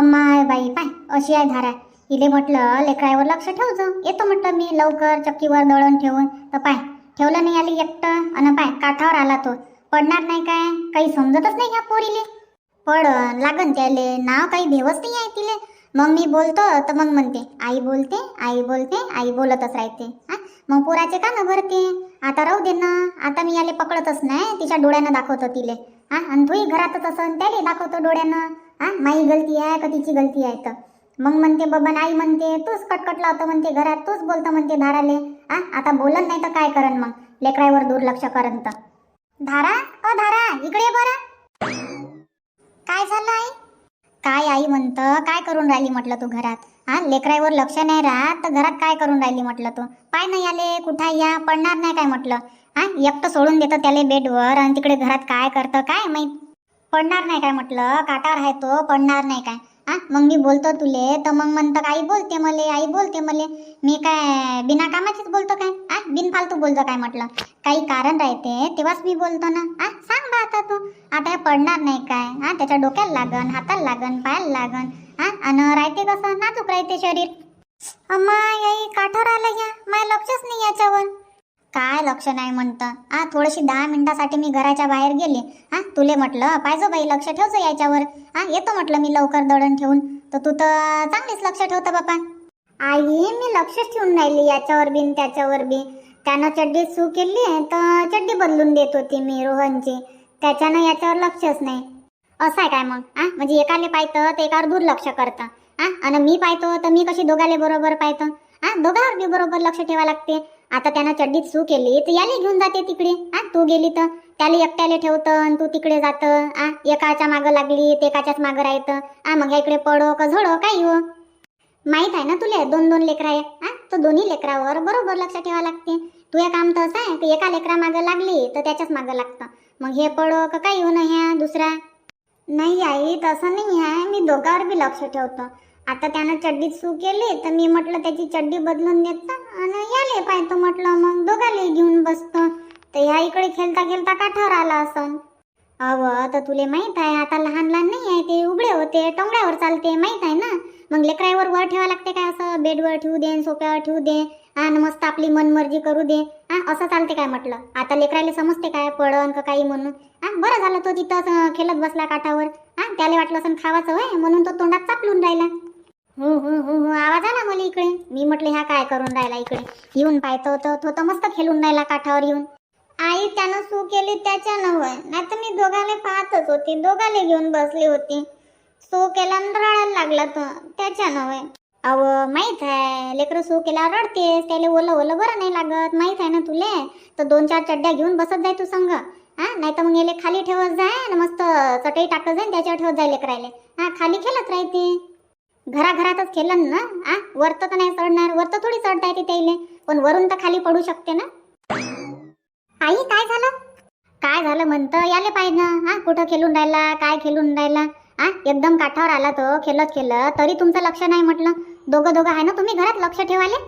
अम्माय बाई पाय अशी आहे धारा. इले म्हटलं लेकरावर लक्ष ठेवचं येतो म्हटलं मी लवकर चक्कीवर दळण ठेवून. तर पाय ठेवलं नाही आली एकटं. आणि पाय काठावर आला तो. पडणार नाही काय? काही समजतच नाही ह्या पोरीले. पड लागन त्याले. नाव काही भेवच नाही आहे तिले. मग मी बोलतो तर मग म्हणते आई बोलते आई बोलते आई बोलतच राहते. हा? मग पोराचे का न भरते. आता राहू दे ना. आता मी याले पकडतच नाही. तिच्या डोळ्यानं दाखवतो तिले. हा? आणि तूही घरातच असं त्याले दाखवतो डोळ्यानं. हा माई गलती आहे का तिची गलती आहे तर? मग म्हणते बबन आई म्हणते तूच कटकट लावतं म्हणते घरात तूच बोलतो म्हणते धाराले. हां आता बोलत नाही तर काय करन मग? लेकरावर दुर्लक्ष करन तर. धारा अ धारा इकडे बरं. काय झालं आई? काय आई म्हणतं काय करून राहिली म्हटलं तू घरात? हां लेकरावर लक्ष नाही राहत तर घरात काय करून राहिली म्हटलं तू? पाय नाही आले कुठं या पडणार नाही काय म्हटलं? हां एकटं सोडून देतं त्याला बेडवर आणि तिकडे घरात काय करतं काय माहीत? पडणार नाही काय म्हटलं? काटावर आहे तो पडणार नाही काय? हा मग मी बोलतो तुले तर मग म्हणतं आई बोलते मले आई बोलते मले. मी काय बिना कामाचीच बोलतो काय? हा बिनफालतू बोलतो काय म्हटलं? काही कारण राहते तेव्हाच मी बोलतो ना. हा सांग बा आता तू. आता हे पडणार नाही काय? हा त्याच्या डोक्याला लागन हाताला लागन पायाला लागन. हा आणि राहते कसं? नाजूक राहते शरीर. अम्मा याई काठावर आलं या. माझं लक्षच नाही याच्यावर. काय लक्ष नाही म्हणतं? आ थोडीशी दहा मिनिटासाठी मी घराच्या बाहेर गेले. हा तुले म्हटलं पाहिजे बाई लक्ष ठेवचं याच्यावर. हा येतो म्हटलं मी लवकर दळण ठेवून. तर तू तर चांगलीच लक्ष ठेवतं बापा. आई मी लक्षच ठेवून राहिली याच्यावर बिन त्याच्यावर बी. त्यानं चड्डी सू केली तर चड्डी बदलून देत होती मी रोहनची. त्याच्यानं याच्यावर लक्षच नाही. असं आहे काय मग? हा म्हणजे एकाले पाहतं तर एकावर दुर्लक्ष करतं. हा आणि मी पाहतो तर मी कशी दोघाले बरोबर पाहतं? हा दोघावर बी बरोबर लक्ष ठेवा लागते. आता त्यानं चड्डीत सू केली तर याले घेऊन जाते तिकडे. हा तू गेली तर. त्याला एकट्याले ठेवतं आणि तू तिकडे जातं. आ एकाच्या मागं लागली ते एकाच्याच मागं राहतं. आ मग इकडे पडो का झडो काही हो? माहीत आहे ना तुले? दोन दोन लेकरं आहे. हा तर दोन्ही लेकरावर बरोबर लक्ष ठेवा लागते. तू या काम तर असं आहे की एका लेकरा मागं लागली तर त्याच्याच मागं लागतं. मग हे पडो का काही हो ना ह्या दुसरा? नाही आई तसं नाही आहे. मी दोघावर बी लक्ष ठेवतो. आता त्यानं चड्डीत सू केली तर मी म्हटलं त्याची चड्डी बदलून देत आणि याले पाहतो म्हटलं मग दोघाले घेऊन बसतो. तर ह्या इकडे खेळता खेळता काठावर आला असन. अव तर तुले माहीत आहे आता लहान लहान नाही आहे ते उघडे होते टोंगड्यावर चालते माहीत आहे ना? मग लेकरावर वर ठेवा लागते काय असं? बेडवर ठेवू दे सोप्यावर ठेवू दे आणि मस्त आपली मनमर्जी करू दे. हा असं चालते काय म्हटलं? आता लेकराला समजते काय पडन का काही म्हणून. हा बरं झालं तो तिथंच खेळत बसला काठावर. हा त्याला वाटलं असं खावाचं होय म्हणून तो तोंडात चापलून राहिला. हो हो हो हो आवाज आला मला इकडे? मी म्हटलं ह्या काय करून राहिला इकडे? येऊन पाहतो तो तो तर मस्त खेळून राहिला काठावर येऊन. आई त्यानं सू केली त्याच्यानं होय नाही तर मी दोघाले पाहतच होती. दोघाले घेऊन बसली होती. सू केला रडायला लागला तो. त्याच्यानं होय अव माहीत आहे. लेकरं सू केला रडतेस. त्याला ओलं ओलं बरं नाही लागत. माहीत आहे ना तुले? तर दोन चार चड्ड्या घेऊन बसत जाय तू संग. हा? नाही तर मग याले खाली ठेवत जाय आणि मस्त चटई टाकत जाय त्याच्यावर ठेवत जाय लेकरायले. हा खाली खेळत राहते. घराघरातच खेळलं ना? आ? वरत तर नाही चढणार. वरत थोडी चढता येते त्याईले पण वरून तर खाली पडू शकते ना? आई काय झालं? काय झालं म्हणतं? याले पाहिजे. हा कुठं खेळून राहिला? काय खेळून राहिला? हा एकदम काठावर आला तो खेळत खेळत तरी तुमचं लक्ष नाही म्हटलं. दोघं दोघं आहे ना तुम्ही घरात? लक्ष ठेवाले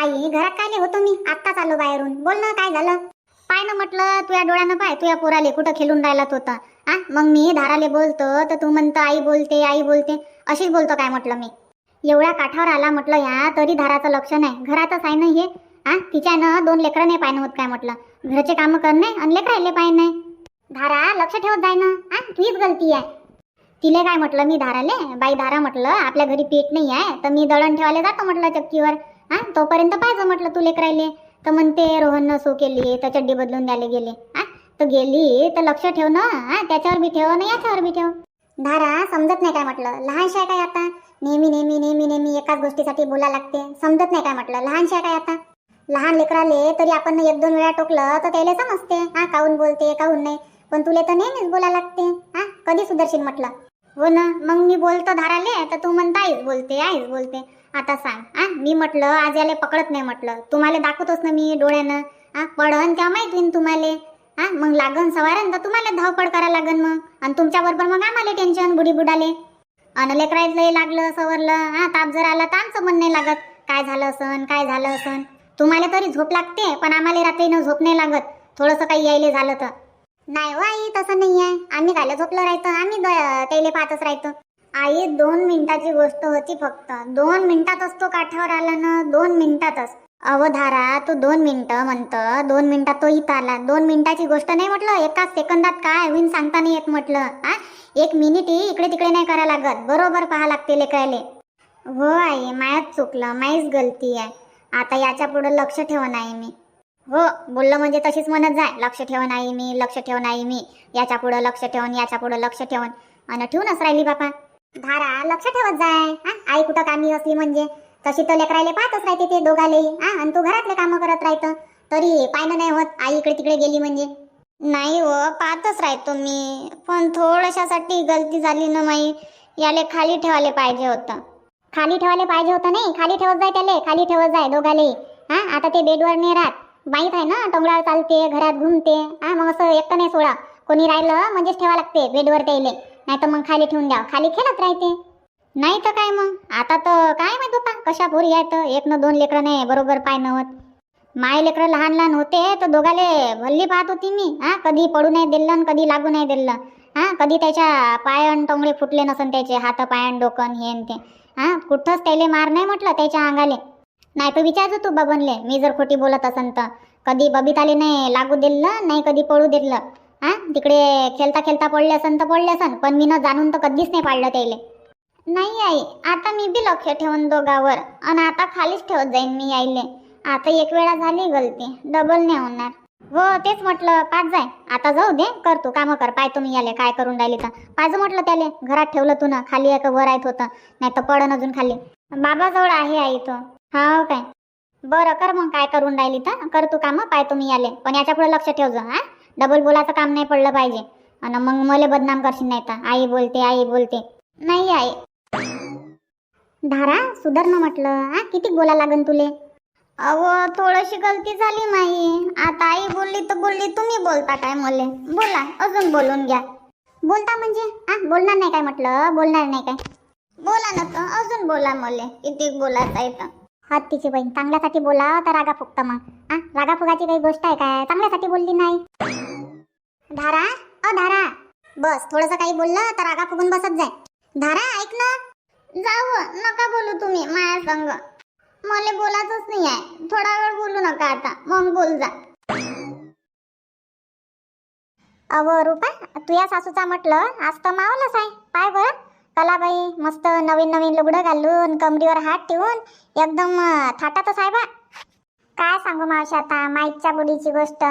आई घरात काय होतो मी आत्ताच आलो बाहेरून. बोल ना काय झालं? पाय ना म्हटलं तुझ्या डोळ्यानं पाय तुझ्या पोराले कुठं खेळून राहिला होता? तर हा मग मी धाराले बोलतो तर तू म्हणतं आई बोलते आई बोलते. अशीच बोलतो काय म्हटलं मी. एवढ्या काठावर आला म्हटलं ह्या तरी धाराचं लक्ष नाही. घरातच आहे ना हे? हा तिच्यानं दोन लेकरं नाही पाहिजे होत काय म्हटलं? घरचे कामं करणे आणि लेकरायले पाहिजे नाही. धारा लक्ष ठेवत जाय ना. हा तुझीच गलती आहे. तिले काय म्हटलं मी धाराले? बाई धारा म्हटलं आपल्या घरी पीठ नाही आहे तर मी दळण ठेवायला जातो म्हटलं चक्कीवर. हा तोपर्यंत पाहिजे म्हटलं तू लेकरायले तर म्हणते रोहननं सो केली तर चड्डी बदलून द्यायला गेले. हा? तर गेली तर लक्ष ठेव ना. हा त्याच्यावर बी ठेव ना याच्यावर बी ठेव. धारा समजत नाही काय म्हटलं. लहानशा आहे काय आता? नेहमी नेहमी नेहमी नेहमी एकाच गोष्टीसाठी बोला लागते. समजत नाही काय म्हटलं. लहानशा आहे काय आता? लहान लेकराले तरी आपण एक दोन वेळा टोकलं तर त्याला समजते. हा काहून बोलते काहून नाही. पण तुला तर नेहमीच बोला लागते. हा कधी सुदर्शन म्हटलं? हो ना मग मी बोलतो धाराले तर तू म्हणता आईच बोलते आईच बोलते. आता सांग आ? मी म्हटलं आज याले पकडत नाही म्हटलं. तुम्हाला दाखवतोच ना मी डोळ्यानं आ? पडन त्या माहीत होईन तुम्हाला हा मग लागन सवारन तर तुम्हाला धावपळ करा लागन मग. आणि तुमच्या बरोबर मग आम्हाला टेन्शन बुडी बुडाले अन लेकरायचं लागलं सवरलं हा ताप जर आला तर आमचं मन नाही लागत. काय झालं असन काय झालं असन? तुम्हाला तरी झोप लागते पण आम्हाला रात्रीनं झोप नाही लागत. थोडंसं काही यायले झालं तर. नाही हो आई तसं नाही आहे आम्ही काय झोपलो राहतो आम्ही तेले पाहतच राहतो आई दोन मिनिटाची गोष्ट होती फक्त. दोन मिनिटातच तो काठावर आला ना दोन मिनिटातच अवधारा तू दोन मिनिटं म्हणतं. दोन मिनिटात तो इथं आला. दोन मिनिटाची गोष्ट नाही म्हटलं? एका सेकंदात काय? होईन सांगता नाही येत म्हटलं. हा एक मिनिट ही इकडे तिकडे नाही करा लागत. बरोबर पाहा लागते लेकराले हो आई मायाच चुकलं. माहीच गलती आहे. आता याच्यापुढे लक्ष ठेवून आहे मी. हो बोललं म्हणजे तशीच म्हणत जाय. लक्ष ठेवून आई मी लक्ष ठेवून आई मी. याच्या पुढं लक्ष ठेवून याच्या पुढं लक्ष ठेवून. आणि ठेवूनच राहिली बापा. धारा लक्ष ठेवत जाय. हा आई कुठं कामी असली म्हणजे? तशी तर लेकरायले पाहतच राहते ते दोघालेही. हा आणि तू घरातले कामं करत राहतं. तरी पाहिलं नाही होत आई इकडे तिकडे गेली म्हणजे? नाही हो पाहतच राहतो मी. पण थोडशासाठी गलती झाली ना माई. याले खाली ठेवायला पाहिजे होतं. खाली ठेवायला पाहिजे होतं नाही? खाली ठेवत जाय त्याले. खाली ठेवत जाय दोघालेही. हा आता ते बेडवर नाही राहत. माहीत आहे ना टोंगळावर चालते घरात घुमते. हा मग असं एकटं नाही सोडा. कोणी राहिलं म्हणजेच ठेवा लागते बेडवर त्याले नाही तर मग खाली ठेवून द्या. खाली खेळत राहते. नाही तर काय मग? आता तर काय माहीत होता कशा पोरी आहेत एक न दोन लेकरं नाही बरोबर पाय नव्हत माय लेकरं लहान लहान होते तर दोघाले भल्ली पाहत होती मी. हा कधी पडू नाही दिलं आणि कधी लागू नाही दिलं. हा कधी त्याच्या पायन टोंगळे फुटले नसन त्याचे हात पायन डोकन हे ते. हा कुठंच त्याले मार नाही म्हटलं त्याच्या अंगाले. नाही तर विचारतो तू बबनले. मी जर खोटी बोलत असन तर. कधी बबिताले नाही लागू दिलं नाही कधी पडू दिलं. हां? तिकडे खेळता खेळता पडले असन तर पडले असन पण मी न जाणून तर कधीच नाही पाडलं त्याले. नाही आई आता मी बी लक्ष ठेवून दोघावर. आणि आता खालीच ठेवत जाईन मी आईले आता एक वेळा झाली गलती डबल नाही होणार. हो तेच म्हटलं पाच जाय. आता जाऊ दे कर तू कामं कर पाय तुम्ही याले काय करून राहिली तर. पाच म्हटलं त्याले घरात ठेवलं तू ना खाली एक वर आहेत होतं. नाही तर पडन अजून खाली. बाबाजवळ आहे आई तो. हा काय? बरं कर मग काय करून राहिली तर. कर तू कामं पाय तुम्ही याले. पण याच्यापुढे लक्ष ठेव जा हा? डबल बोलायचं काम नाही पडलं पाहिजे. आणि मग मला बदनाम करशील नाही तर. आई बोलते आई बोलते. नाही आई. धारा सुधर ना म्हटलं हा? किती बोला लागन तुले? अहो थोडीशी गलती झाली माई आता आई बोलली तर बोलली तुम्ही बोलता काय मले? बोला अजून बोलून घ्या. बोलता म्हणजे? हा? बोलणार नाही काय म्हटलं? बोलणार नाही काय? बोला ना तर अजून बोला मले. किती बोलायचं आहे तर. हत्तीची बहीण. चांगल्यासाठी बोला तर रागा फुकतं मग. आ रागा फुगाची काही गोष्ट आहे काय? चांगल्यासाठी बोलली नाही. धारा? अ धारा. बस थोडस काही बोललं तर रागा फुगून बसत जाय. धारा ऐक ना. जाऊ नका बोलू तुम्ही माया संग. मला बोलायचंच नाही आहे. थोडा वेळ बोलू नका आता. मग बोल जा. अव रुपा तुया सासूचा म्हटलं आज तर मावलंच आहे. पाय बरं. चला बाई मस्त नवीन नवीन लुगडं घालून कमरीवर हात ठेवून एकदम थाटातच आहे बा. काय सांगू मावशी आता माईकच्या बुडीची गोष्ट.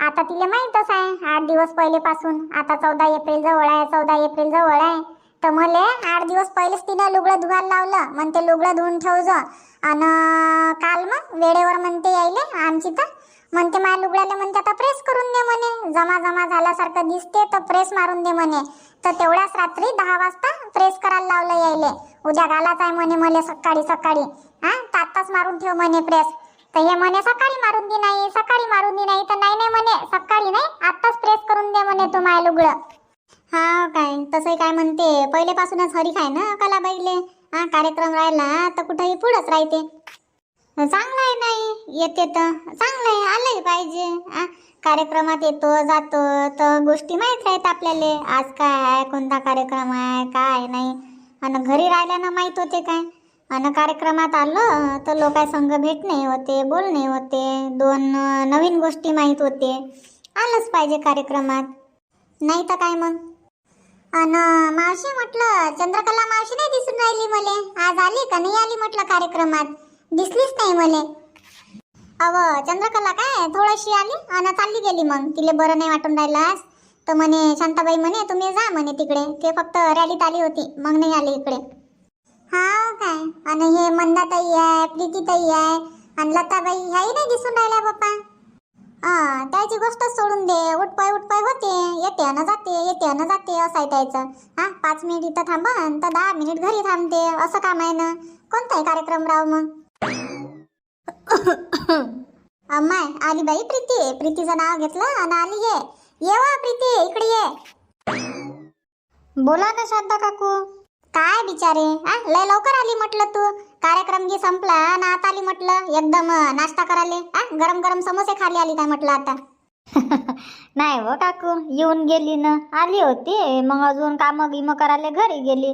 आता तिला माहीतच आहे आठ दिवस पहिलेपासून. आता चौदा एप्रिल जवळ आहे चौदा एप्रिल जवळ आहे. तर मले आठ दिवस पहिलेच तिनं लुगडं धुवायला लावलं. म्हणते लुगडं धुवून ठेवजो. आणि काल मग वेळेवर म्हणते यायले आमची तर. म्हणते माझ्या लुगड्याला म्हणते आता प्रेस करून दे म्हणे. जमा जमा झाल्यासारखं दिसते तर प्रेस मारून दे म्हणे. तर तेवढ्याच रात्री दहा वाजता प्रेस करायला लावलं यायले. उद्या घालाच आहे म्हणे मला सकाळी सकाळी. हा तात्ताच मारून ठेव म्हणे प्रेस तर हे म्हणे सकाळी मारून दे नाही सकाळी मारून दे नाही. तर नाही नाही म्हणे सकाळी नाही आत्ताच प्रेस करून दे म्हणे तू माझ्या लुगडं. हा काय? तसंही काय म्हणते? पहिलेपासूनच हरी खाय ना कलाबाईले? हा कार्यक्रम राहिला तर कुठेही पुढंच राहते. चांगलं आहे नाही येते तर. चांगलं आहे आलंही पाहिजे. आ कार्यक्रमात येतो जातो. तर गोष्टी माहीत राहत आपल्याला. आज काय आहे कोणता कार्यक्रम आहे काय नाही. आणि घरी राहिल्यानं माहीत होते काय? आणि कार्यक्रमात आलं तर लोकांसंग भेटणे होते बोलणे होते. दोन नवीन गोष्टी माहीत होते. आलंच पाहिजे कार्यक्रमात. नाही तर काय मग? अन मावशी म्हटलं चंद्रकला मावशी नाही दिसून राहिली मले. आज आली का? नाही आली म्हटलं कार्यक्रमात. दिसलीच नाही मले. अव चंद्रकला काय थोडीशी आली आणि चालली गेली मग. तिले बरं नाही वाटून राहिलास तर म्हणे शांताबाई म्हणे तुम्ही जा म्हणे तिकडे. ते फक्त रॅलीत आली होती मग नाही आली इकडे. हा हो काय. आणि हे मंदाताई आहे प्रीतीताई आहे आणि लताबाई ह्याही नाही दिसून राहिल्या बाप्पा. हा त्याची गोष्टच सोडून दे. उठपाय उठपाय होते. येते न जाते येते न जाते असं आहे त्याचं. हा पाच मिनिट इथं थांबन तर दहा मिनिट घरी थांबते असं काम आहे ना. कोणताही कार्यक्रम राव मग. अम्माय आली बाई प्रीती. प्रीतीचं नाव घेतलं आणि आली ये. ये वा प्रीती इकडे ये. बोला ना श्रद्धा काकू. काय बिचारे लय लवकर आली म्हटलं तू. कार्यक्रम जी संपला. आणि आता आली म्हटलं एकदम नाश्ता करायला. आ? गरम गरम समोसे खाली आली काय म्हटलं आता. नाही हो काकू येऊन गेली ना. आली होती. मग अजून कामं गिमं करायला घरी गेली.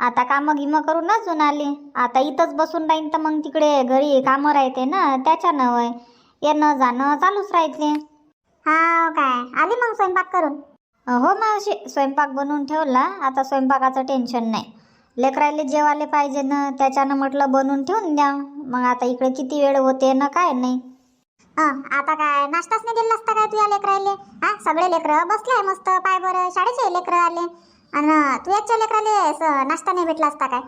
आता कामं गिमं करून अजून आली आता इथंच बसून राहीन तर मग तिकडे घरी कामं राहते ना त्याच्यानं वय येणं जाणं चालूच राहते. हा काय. आली मग स्वयंपाक करून? हो मावशी स्वयंपाक बनवून ठेवला. आता स्वयंपाकाचं टेन्शन नाही. लेकरायले जेवायला पाहिजे ना त्याच्यानं म्हटलं बनवून ठेवून द्या. मग आता इकडे किती वेळ होते ना काय नाही. हं, आता काय नाश्ताच नाही दिला असता काय तुझ्या लेकराले हा सगळे लेकरं बसले आहे मस्त पाय बरं शाळेचे लेकरं आले. आणि तुझ्याच्या लेकराले स- नाश्ता नाही भेटला असता काय?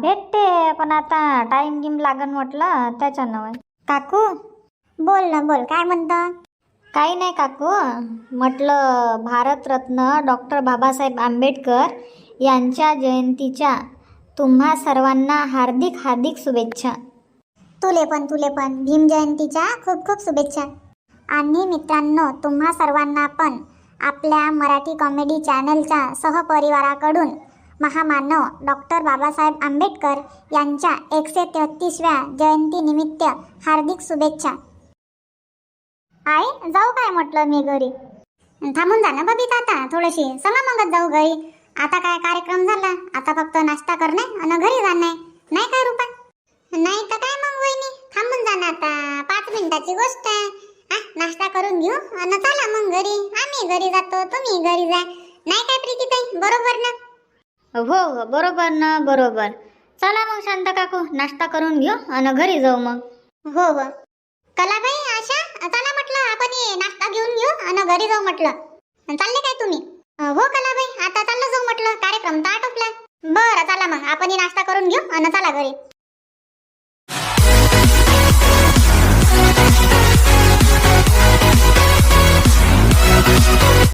भेटते पण आता टाइम गिम लागन म्हटलं त्याच्यानं काकू? बोल ना बोल. काय म्हणतं? काही नाही काकू. म्हटलं भारतरत्न डॉक्टर बाबासाहेब आंबेडकर यांच्या जयंतीच्या तुम्हा सर्वांना हार्दिक हार्दिक शुभेच्छा. तुले पण तुले पण. भीम जयंतीच्या खूप खूप शुभेच्छा. आणि मित्रांनो तुम्हा सर्वांना पण आपल्या मराठी कॉमेडी चॅनलच्या सहपरिवाराकडून महामानव डॉक्टर बाबासाहेब आंबेडकर यांच्या एकशे तेहतीसव्या जयंतीनिमित्त हार्दिक शुभेच्छा. आई जाऊ काय म्हटलं मी घरी? थांबून जा ना बबिता आता थोडीशी. चला मगच जाऊ घरी. आता काय कार्यक्रम झाला? आता फक्त नाश्ता करणे आणि घरी जाणे. नाही काय रुपा? नाही तर काय मग वहिनी? थांबून जा ना आता. पाच मिनिटाची गोष्ट आहे. नाश्ता करून घेऊ आणि चला मग घरी. आम्ही घरी जातो तुम्ही घरी जा. नाही काय प्रीती ताई? बरोबर ना? हो हो बरोबर ना बरोबर. चला मग शांत काकू नाश्ता करून घेऊ आणि घरी जाऊ मग. हो हो. कलाबाई आशा? चला म्हटलं आपण हे नाश्ता घेऊन घेऊ आणि घरी जाऊ म्हटलं. चालले काय तुम्ही? हो कलाबाई आता चाललं जाऊ म्हटलं कार्यक्रम तर आटोपला. बरं चला मग आपण नाश्ता करून घेऊ आणि चला घरी.